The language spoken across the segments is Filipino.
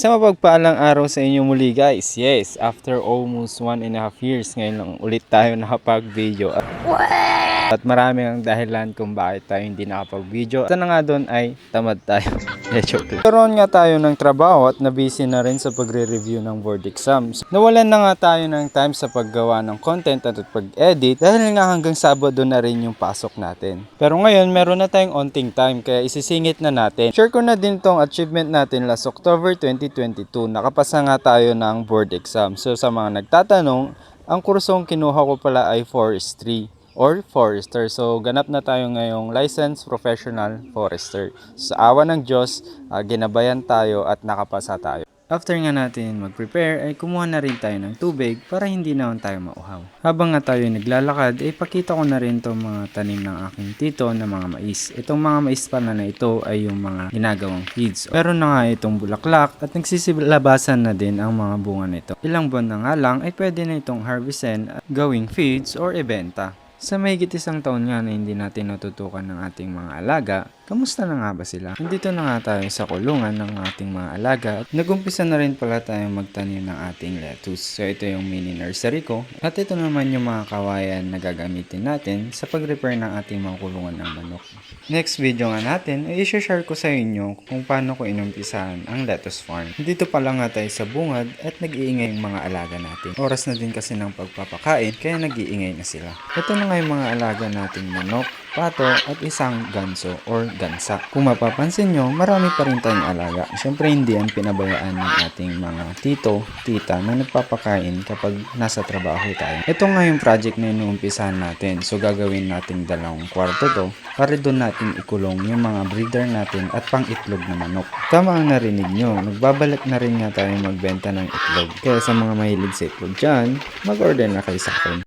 Sa mapagpaalang araw sa inyo muli guys. Yes, after almost one and a half years, ngayon lang ulit tayo nakapag-video. At, at marami ang dahilan kung bakit tayo hindi nakapag-video. Isa na nga doon ay tamad tayo. Eh. Karoon nga tayo ng trabaho at na-busy na rin sa pagre-review ng board exams. Nawalan na nga tayo ng time sa paggawa ng content at pag-edit dahil nga hanggang Sabado na rin yung pasok natin. Pero ngayon, meron na tayong onting time kaya isisingit na natin. Share ko na din tong achievement natin last October 2022. Nakapasa nga tayo ng board exam. So sa mga nagtatanong, ang kursong kinuha ko pala ay forestry or forester. So, ganap na tayo ngayong licensed professional forester. Sa awa ng Diyos, ah, ginabayan tayo at nakapasa tayo. After nga natin mag-prepare, ay kumuha na rin tayo ng tubig para hindi naman tayo mauhaw. Habang nga tayo naglalakad, ay pakita ko na rin itong mga tanim ng aking tito na mga mais. Itong mga mais pala na ito ay yung mga ginagawang feeds. Pero na nga itong bulaklak at nagsisilabasan na din ang mga bunga nito. Ilang buwan na nga lang ay pwede na itong harvestin at gawing feeds or ibenta. Sa mahigit isang taon nga na hindi natin natutukan ng ating mga alaga, kamusta na nga ba sila? Nandito na nga tayo sa kulungan ng ating mga alaga at nagumpisa na rin pala tayong magtanim ng ating lettuce. So ito yung mini nursery ko at ito naman yung mga kawayan na gagamitin natin sa pag-repair ng ating mga kulungan ng manok. Next video nga natin ay i-share ko sa inyo kung paano ko inumpisahan ang lettuce farm. Dito pa lang nga tayo sa bungad at nag-iingay yung mga alaga natin. Oras na din kasi ng pagpapakain kaya nag-iingay na sila. Ito na nga yung mga alaga nating manok, pato at isang ganso or gansa. Kung mapapansin nyo, marami pa rin tayong alaga. Siyempre hindi yan pinabayaan ng ating mga tito, tita na nagpapakain kapag nasa trabaho tayo. Ito nga yung project na inuumpisahan natin. So gagawin nating dalawang kwarto to para doon natin ikulong yung mga breeder natin at pang itlog na manok. Tama ang narinig nyo, nagbabalik na rin nga tayo magbenta ng itlog. Kaya sa mga mahilig sa itlog dyan, mag-order na kayo sa akin.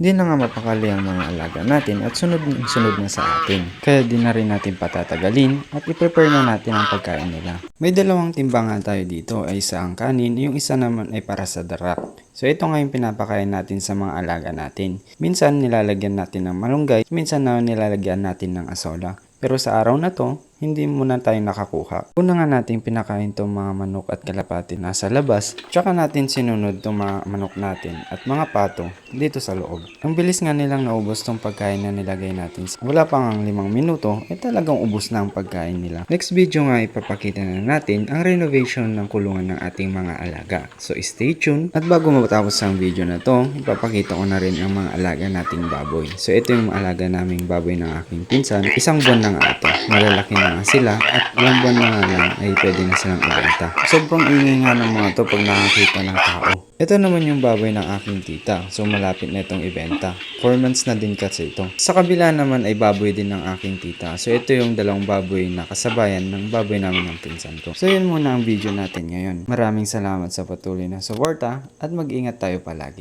Di na nga mapakali ang mga alaga natin at sunod ng sunod na sa atin. Kaya di na rin natin patatagalin at i-prepare na natin ang pagkain nila. May dalawang timbangan tayo dito ay isa ang kanin, yung isa naman ay para sa darak. So ito nga yung pinapakain natin sa mga alaga natin. Minsan nilalagyan natin ng malunggay, minsan naman nilalagyan natin ng asola. Pero sa araw na to, hindi muna tayo nakakuha. Una nga natin pinakain tong mga manok at kalapati nasa labas, tsaka natin sinunod tong mga manok natin at mga pato dito sa loob. Ang bilis nga nilang naubos tong pagkain na nilagay natin. Wala pang ang limang minuto, eh talagang ubos na ang pagkain nila. Next video nga ipapakita na natin ang renovation ng kulungan ng ating mga alaga. So stay tuned at bago matapos ang video na to, ipapakita ko na rin ang mga alaga nating baboy. So ito yung alaga naming baboy ng aking pinsan. Isang buwan na nga ito. Malalaki na sila at ilang buwan na nga lang ay pwede na silang ibenta. Sobrang ingay nga ng mga to pag nakakita ng tao. Ito naman yung baboy ng aking tita. So malapit na itong ibenta. 4 months na din kasi ito. Sa kabila naman ay baboy din ng aking tita. So ito yung dalawang baboy na kasabayan ng baboy namin ng pinsan ko. So yun muna ang video natin ngayon. Maraming salamat sa patuloy na suporta at mag-ingat tayo palagi.